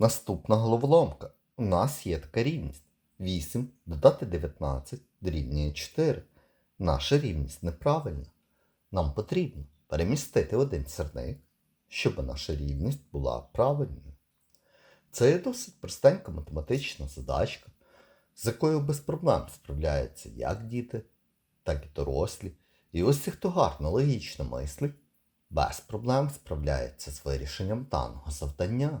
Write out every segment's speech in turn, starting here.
Наступна головоломка. У нас є така рівність. 8 додати 19 дорівнює 4. Наша рівність неправильна. Нам потрібно перемістити один сірник, щоб наша рівність була правильною. Це є досить простенька математична задачка, з якою без проблем справляються як діти, так і дорослі. І ось ті, хто гарно логічно мислить, без проблем справляється з вирішенням даного завдання.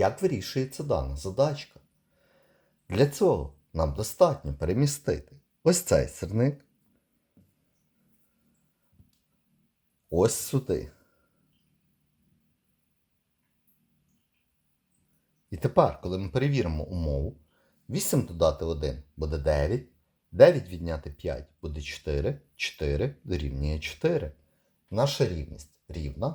Як вирішується дана задачка? Для цього нам достатньо перемістити ось цей сірник ось сюди. І тепер, коли ми перевіримо умову, 8 додати 1 буде 9, 9 відняти 5 буде 4, 4 дорівнює 4. Наша рівність рівна,